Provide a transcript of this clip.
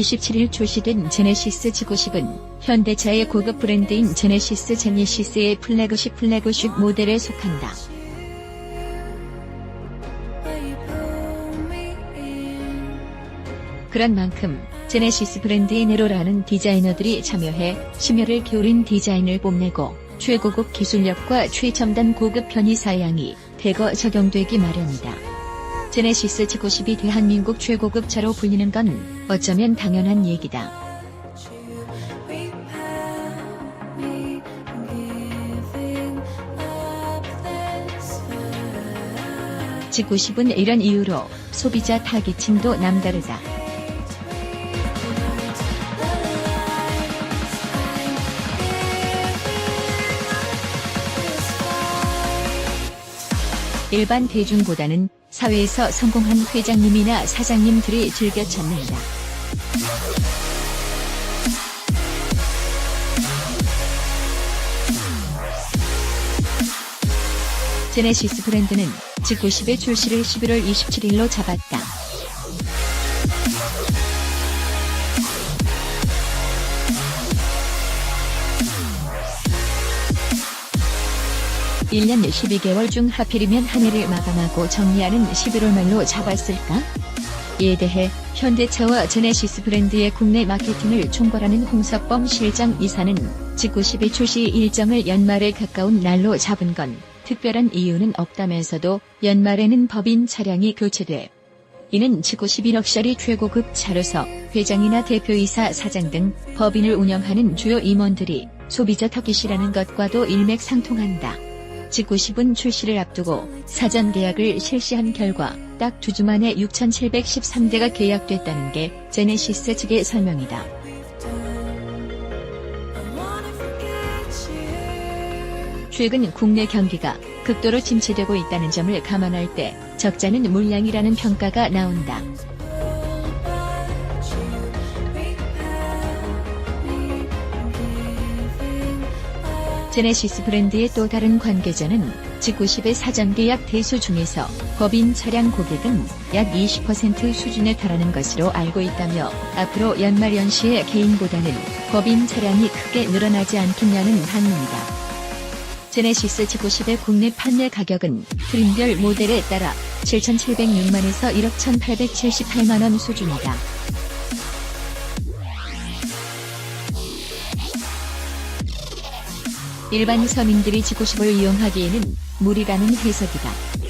27일 출시된 제네시스 G90은 현대차의 고급 브랜드인 제네시스 제니시스의 플래그십 플래그십 모델에 속한다. 그런 만큼 제네시스 브랜드의 네로라는 디자이너들이 참여해 심혈을 기울인 디자인을 뽐내고 최고급 기술력과 최첨단 고급 편의 사양이 대거 적용되기 마련이다. 제네시스 G90이 대한민국 최고급 차로 불리는 건 어쩌면 당연한 얘기다. G90은 이런 이유로 소비자 타깃층도 남다르다. 일반 대중보다는 사회에서 성공한 회장님이나 사장님들이 즐겨 찾는다. 제네시스 브랜드는 G90의 출시를 11월 27일로 잡았다. 일년 12개월 중 하필이면 한 해를 마감하고 정리하는 11월 말로 잡았을까? 이에 대해 현대차와 제네시스 브랜드의 국내 마케팅을 총괄하는 홍석범 실장 이사는 G90의 출시 일정을 연말에 가까운 날로 잡은 건 특별한 이유는 없다면서도 연말에는 법인 차량이 교체돼 이는 G91 럭셔리 최고급 차로서 회장이나 대표이사 사장 등 법인을 운영하는 주요 임원들이 소비자 터깃이라는 것과도 일맥상통한다. G90은 출시를 앞두고 사전 계약을 실시한 결과 딱 두 주 만에 6,713대가 계약됐다는 게 제네시스 측의 설명이다. 최근 국내 경기가 극도로 침체되고 있다는 점을 감안할 때 적자는 물량이라는 평가가 나온다. 제네시스 브랜드의 또 다른 관계자는 G90의 사전 계약 대수 중에서 법인 차량 고객은 약 20% 수준에 달하는 것으로 알고 있다며 앞으로 연말 연시에 개인보다는 법인 차량이 크게 늘어나지 않겠냐는 반응이다. 제네시스 G90의 국내 판매 가격은 트림별 모델에 따라 7,706만에서 1억 1,878만원 수준이다. 일반 서민들이 G90을 이용하기에는 무리라는 해석이다.